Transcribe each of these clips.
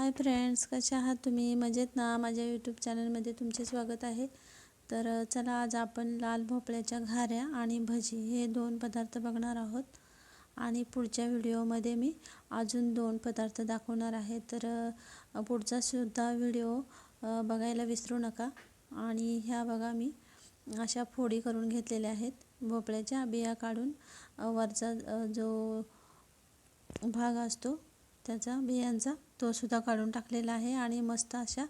Hi friends कसे आहात तुम्ही? मजेत ना? माझ्या यूट्यूब चॅनलमध्ये तुमचे स्वागत आहे. तर चला आज आपण लाल भोपळ्याच्या घाऱ्या आणि भजी हे दोन पदार्थ बघणार आहोत. आणि पुढच्या व्हिडिओमध्ये मी अजून दोन पदार्थ दाखवणार आहे. तर पुढचासुद्धा पुढचा सुद्धा व्हिडिओ बघायला विसरू नका. आणि ह्या बघा मी अशा फोडी करून घेतलेल्या आहेत. भोपळ्याच्या बिया काढून वरचा जो भाग असतो त्याचा बियांचा तो सुद्धा काढून टाकलेला आहे आणि मस्त अशा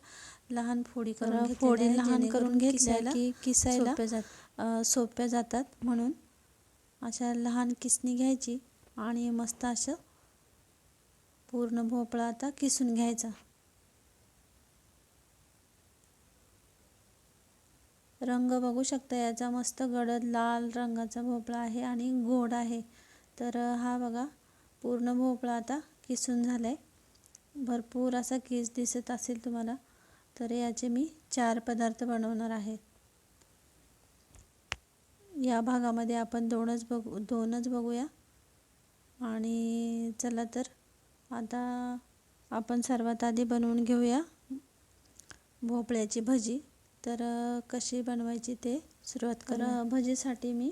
लहान फोडी करून फोडी लहान करून घेतल्या किसायला की किसायला सोप्या जात अ, सोप्या जातात म्हणून. अशा लहान किसणी घ्यायची आणि मस्त असं पूर्ण भोपळा आता किसून घ्यायचा. रंग बघू शकता याचा मस्त गडद लाल रंगाचा भोपळा आहे आणि गोड आहे. तर हा बघा पूर्ण भोपळा आता किसून झाला आहे भरपूर असा किस दिसत असेल तुम्हाला तर याचे मी चार पदार्थ बनवणार आहे. या भागामध्ये आपण दोनच बघू दोनच बघूया. आणि चला तर आता आपण सर्वात आधी बनवून घेऊया भोपळ्याची भजी. तर कशी बनवायची ते सुरुवात करा. भजीसाठी मी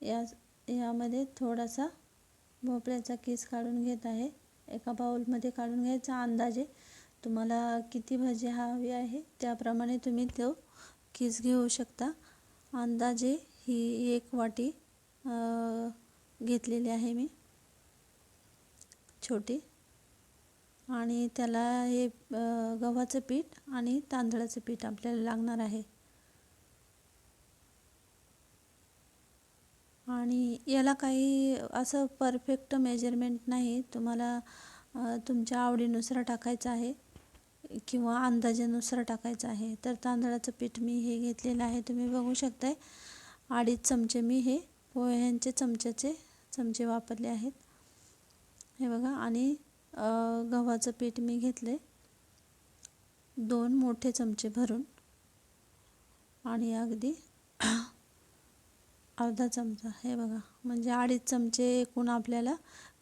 या यामध्ये थोडासा भोपळ्याचा केस काढून घेत आहे. एका बाऊलमध्ये काढून घ्यायचा अंदाजे. तुम्हाला किती भजी हवी आहे? त्याप्रमाणे तुम्ही तो किस घेऊ शकता. अंदाजे ही एक वाटी घेतलेली आहे मी. छोटी. आणि त्याला हे गव्हाचं पीठ आणि तांदळाचं पीठ आपल्याला लागणार आहे. आणि याला काही असं परफेक्ट मेजरमेंट नाही. तुम्हाला तुमच्या आवडीनुसार टाकायचं आहे किंवा अंदाजानुसार टाकायचं आहे. तर तांदळाचं पीठ मी हे घेतलेलं आहे. तुम्ही बघू शकताय अडीच चमचे मी हे पोह्यांचे चमच्याचे चमचे वापरले आहेत. हे बघा आणि गव्हाचं पीठ मी घेतले दोन मोठे चमचे भरून. आणि अगदी अर्धा चमचा हे बघा. म्हणजे अडीच चमचे एकूण आपल्याला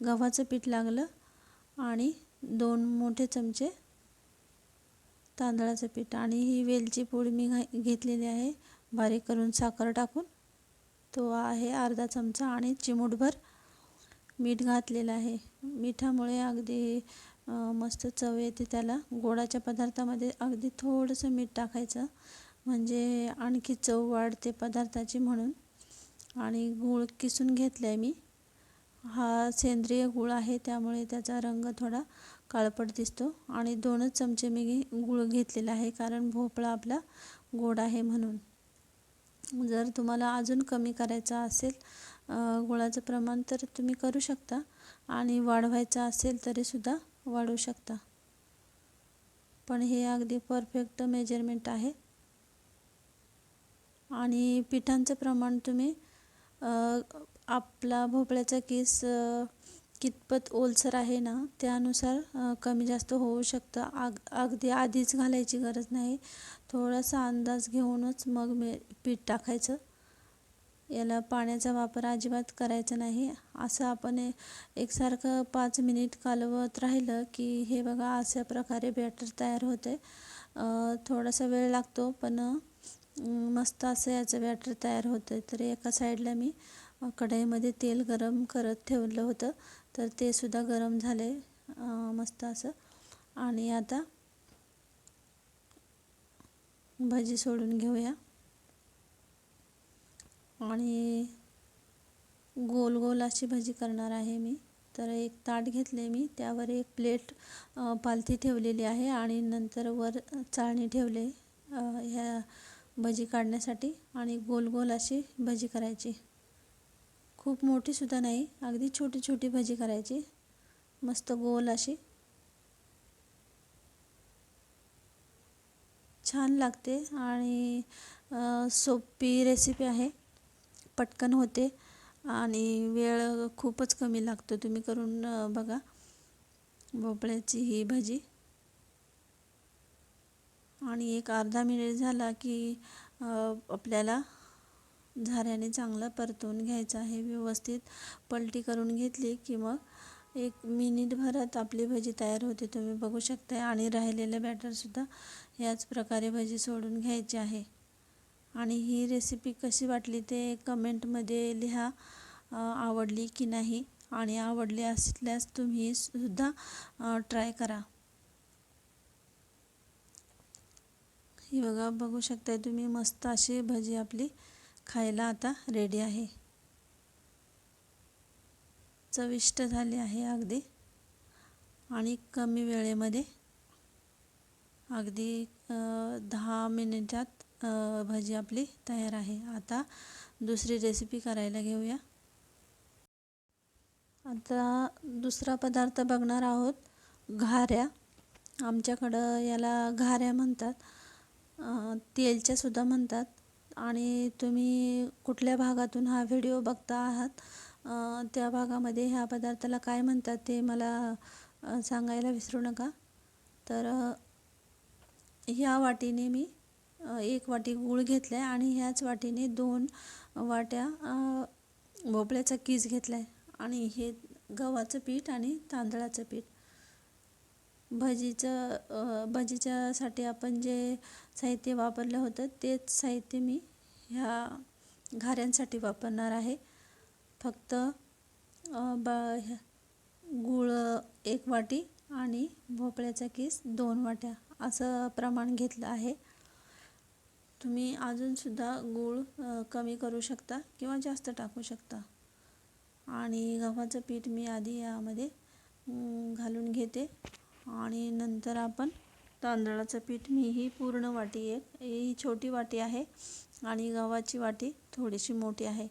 गव्हाचं पीठ लागलं आणि दोन मोठे चमचे तांदळाचं पीठ. आणि ही वेलची पोळी मी घेतलेली आहे. बारीक करून साखर टाकून. तो आहे अर्धा चमचा आणि चिमूटभर मीठ घातलेलं आहे. मिठामुळे अगदी मस्त चव येते त्याला. गोडाच्या पदार्थामध्ये अगदी थोडंसं मीठ टाकायचं. म्हणजे आणखी चव वाढते पदार्थाची म्हणून. आणि गूळ किसून घेतला आहे मी. हा सेंद्रिय गूळ आहे त्यामुळे त्याचा रंग थोडा काळपट दिसतो. आणि दोनच चमचे मी गूळ घेतलेला आहे कारण भोपळा आपला गोड आहे म्हणून. जर तुम्हाला अजून कमी करायचा असेल गुळाचं प्रमाण तर तुम्ही करू शकता. आणि वाढवायचं असेल तरीसुद्धा वाढवू शकता. पण हे अगदी परफेक्ट मेजरमेंट आहे. आणि पिठांचं प्रमाण तुम्ही आपला भोपळ्याचा केस कितपत ओलसर आहे ना त्यानुसार कमी जास्त होऊ शकतं. आग अगदी आधीच घालायची गरज नाही. थोडासा अंदाज घेऊनच मग मी पीठ टाकायचं. याला पाण्याचा वापर अजिबात करायचा नाही. असं आपण एकसारखं पाच मिनिट कालवत राहिलं की हे बघा अशा प्रकारे बॅटर तयार होते. थोडासा वेळ लागतो पण मस्त असं याचं बॅटर तयार होतं आहे तर एका साईडला मी कढईमध्ये तेल गरम करत ठेवलं होतं. तर ते सुद्धा गरम झाले आहे मस्त असं. आणि आता भजी सोडून घेऊया. आणि गोल गोल अशी भजी करणार आहे मी. तर एक ताट घेतले मी. त्यावर एक प्लेट पालथी ठेवलेली आहे. आणि नंतर वर चाळणी ठेवले ह्या भजी काढण्यासाठी आणि गोल गोल अशी भजी करायची. खूप मोठीसुद्धा नाही अगदी छोटी छोटी भजी करायची. मस्त गोल अशी. छान लागते आणि सोपी रेसिपी आहे. पटकन होते आणि वेळ खूपच कमी लागतो. तुम्ही करून बघा. भोपळ्याची ही भजी. आणि एक अर्धा मिनिट झाला की आपल्याला झाऱ्याने चांगला परतवून घ्यायचा आहे. व्यवस्थित पलटी करून घेतली की मग एक मिनिटभरात आपली भजी तयार होते. तुम्ही बघू शकता आणि राहिलेलं बॅटरसुद्धा याच प्रकारे भजी सोडून घ्यायची आहे. आणि ही रेसिपी कशी वाटली ते कमेंटमध्ये लिहा आवडली की नाही. आणि आवडली असल्यास तुम्ही सुद्धा ट्राय करा. ही बघा बघू शकताय तुम्ही मस्त अशी भजी आपली खायला आता रेडी आहे. चविष्ट झाली आहे अगदी. आणि कमी वेळेमध्ये अगदी दहा मिनिटात भजी आपली तयार आहे. आता दुसरी रेसिपी करायला घेऊया. आता दुसरा पदार्थ बघणार आहोत घाऱ्या. आमच्याकडं याला घाऱ्या म्हणतात. तेलच्यासुद्धा म्हणतात. आणि तुम्ही कुठल्या भागातून हा व्हिडिओ बघता आहात? त्या भागामध्ये ह्या पदार्थाला काय म्हणतात ते मला सांगायला विसरू नका. तर ह्या वाटीने मी एक वाटी गूळ घेतला आहे आणि ह्याच वाटीने दोन वाट्या भोपळ्याचा कीस घेतला आहे आणि हे गव्हाचं पीठ आणि तांदळाचं पीठ. भजीचं भजीच्यासाठी आपण जे साहित्य वापरलं होतं तेच साहित्य मी ह्या घाऱ्यांसाठी वापरणार आहे. फक्त ब गूळ एक वाटी आणि भोपळ्याचा केस दोन वाट्या असं प्रमाण घेतलं आहे. तुम्ही अजूनसुद्धा गूळ कमी करू शकता किंवा जास्त टाकू शकता. आणि गव्हाचं पीठ मी आधी यामध्ये घालून घेते. आणि नंतर आपण तांदळाचं पीठ मी ही पूर्ण वाटी एक ही छोटी वाटी आहे आणि गव्हाची वाटी थोडीशी मोठी आहे.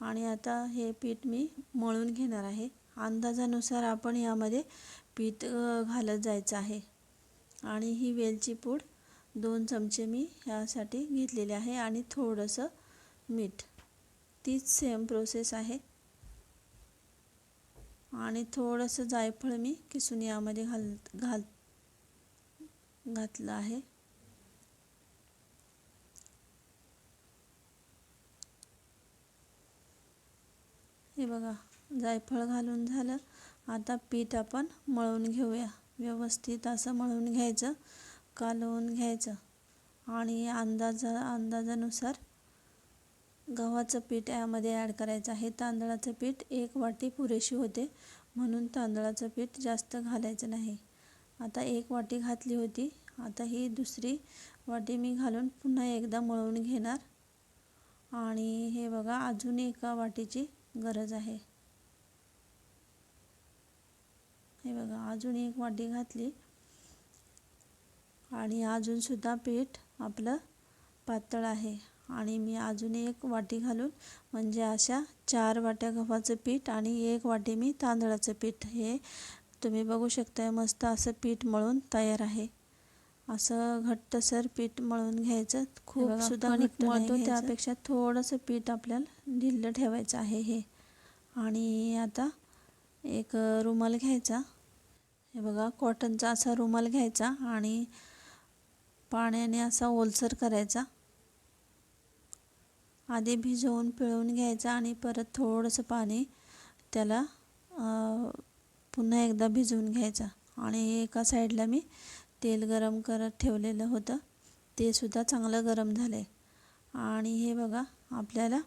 आणि आता हे पीठ मी मळून घेणार आहे. अंदाजानुसार आपण यामध्ये पीठ घालत जायचं आहे. आणि ही वेलची पूड दोन चमचे मी ह्यासाठी घेतलेले आहे आणि थोडंसं मीठ. तीच सेम प्रोसेस आहे. आणि थोडंसं जायफळ मी किसून यामध्ये घाल घाल घातलं आहे. हे बघा जायफळ घालून झालं. आता पीठ आपण मळून घेऊया. व्यवस्थित असं मळून घ्यायचं कालवून घ्यायचं. आणि अंदाजा अंदाजानुसार गव्हाचं पीठ यामध्ये ॲड करायचं आहे. तांदळाचं पीठ एक वाटी पुरेशी होते म्हणून तांदळाचं पीठ जास्त घालायचं नाही. आता एक वाटी घातली होती. आता ही दुसरी वाटी मी घालून पुन्हा एकदा मळून घेणार. आणि हे बघा अजून एका वाटीची गरज आहे. हे बघा अजून एक वाटी घातली. आणि अजूनसुद्धा पीठ आपलं पातळ आहे. आणि मी अजून एक वाटी घालून म्हणजे अशा चार वाट्या गव्हाचं पीठ आणि एक वाटी मी तांदळाचं पीठ. हे तुम्ही बघू शकताय मस्त असं पीठ मळून तयार आहे. असं घट्टसर पीठ मळून घ्यायचं. खूप सुद्धा मळतो त्यापेक्षा थोडंसं पीठ आपल्याला ढिल्लं ठेवायचं आहे हे. आणि आता एक रुमाल घ्यायचा. हे बघा कॉटनचा असा रुमाल घ्यायचा आणि पाण्याने असा ओलसर करायचा. आधी भिजवून पिळून घ्यायचा आणि परत थोडंसं पाणी त्याला पुन्हा एकदा भिजवून घ्यायचा. आणि एका साईडला मी तेल गरम करत ठेवलेलं होतं. ते सुद्धा चांगलं गरम झालं आहे आणि हे बघा आपल्याला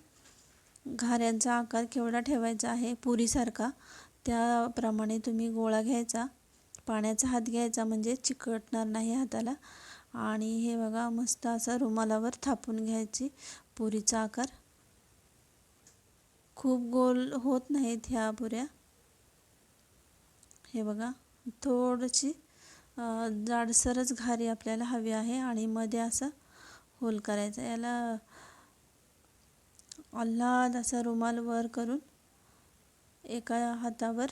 घाऱ्यांचा आकार केवढा ठेवायचा आहे पुरीसारखा त्याप्रमाणे तुम्ही गोळा घ्यायचा. पाण्याचा हात घ्यायचा म्हणजे चिकटणार नाही हाताला. आणि हे बघा मस्त असं रुमालावर थापून घ्यायची. पुरीचा आकार. खूप गोल होत नाहीत ह्या पुऱ्या. हे बघा थोडीशी जाडसरच घारी आपल्याला हवी आहे आणि मध्ये असं होल करायचं. याला आल्हाद असा रुमाल वर करून एका हातावर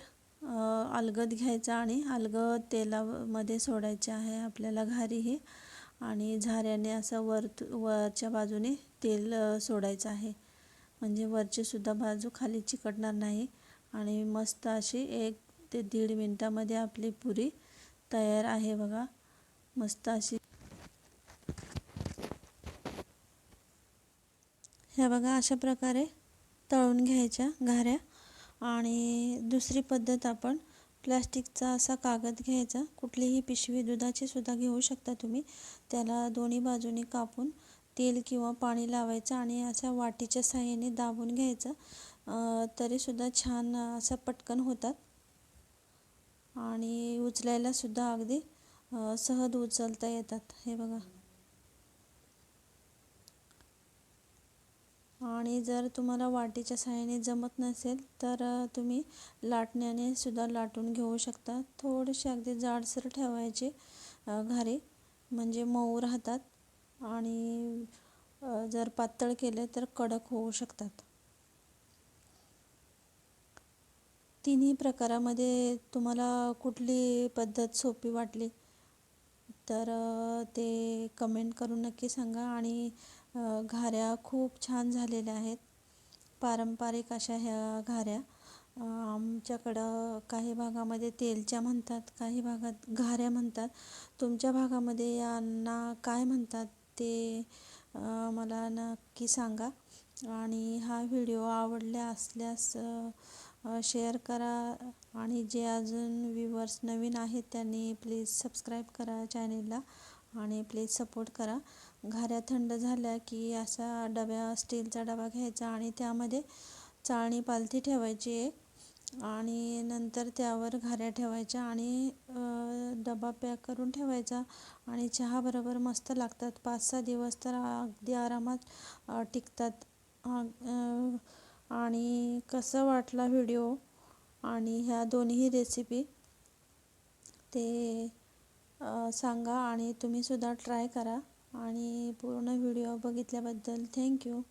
अलगद घ्यायचा आणि अलगद तेलामध्ये सोडायचे आहे आपल्याला घारी ही. आणि झाऱ्याने असं वर वरच्या बाजूने तेल सोडायचं आहे. म्हणजे वरचीसुद्धा बाजू खाली चिकटणार नाही. आणि मस्त अशी एक ते दीड मिनटामध्ये आपली पुरी तयार आहे बघा. मस्त अशी. ह्या बघा अशा प्रकारे तळून घ्यायच्या घाऱ्या. आणि दुसरी पद्धत आपण प्लॅस्टिकचा असा कागद घ्यायचा. कुठलीही पिशवी दुधाची सुद्धा घेऊ शकता तुम्ही. त्याला दोन्ही बाजूनी कापून तेल किंवा पाणी लावायचं आणि अशा वाटीच्या साह्याने दाबून घ्यायचं. तरीसुद्धा छान असं पटकन होतात. आणि उचलायला सुद्धा अगदी सहज उचलता येतात. हे बघा. आणि जर तुम्हाला वाटीच्या साहाय्याने जमत नसेल तर तुम्ही लाटण्याने सुद्धा लाटून घेऊ शकता. थोडेसे अगदी जाडसर ठेवायचे घारे म्हणजे मऊ राहतात आणि जर पातळ केले तर कडक होऊ शकतात. तिन्ही प्रकारामध्ये तुम्हाला कुठली पद्धत सोपी वाटली तर ते कमेंट करून नक्की सांगा आणि घाऱ्या खूप छान झालेल्या आहेत. पारंपरिक अशा ह्या घाऱ्या. आमच्याकडं काही भागामध्ये तेलच्या म्हणतात काही भागात घाऱ्या म्हणतात. तुमच्या भागामध्ये यांना काय म्हणतात ते मला नक्की सांगा. आणि हा व्हिडिओ आवडला असल्यास शेअर करा. आणि जे अजून व्ह्यूवर्स नवीन आहेत त्यांनी प्लीज सबस्क्राईब करा चॅनेलला. आणि प्लीज सपोर्ट करा. घाऱ्या थंड झाल्या की असा डब्या स्टीलचा डबा घ्यायचा आणि त्यामध्ये चाळणी पालथी ठेवायची एक आणि नंतर त्यावर घाऱ्या ठेवायच्या आणि डबा पॅक करून ठेवायचा आणि चहाबरोबर मस्त लागतात. पाच सहा दिवस तर अगदी आरामात टिकतात. आणि कसं वाटला व्हिडिओ आणि ह्या दोन्ही रेसिपी ते सांगा आणि तुम्हीसुद्धा ट्राय करा. आणि पूर्ण व्हिडिओ बघितल्याबद्दल थँक्यू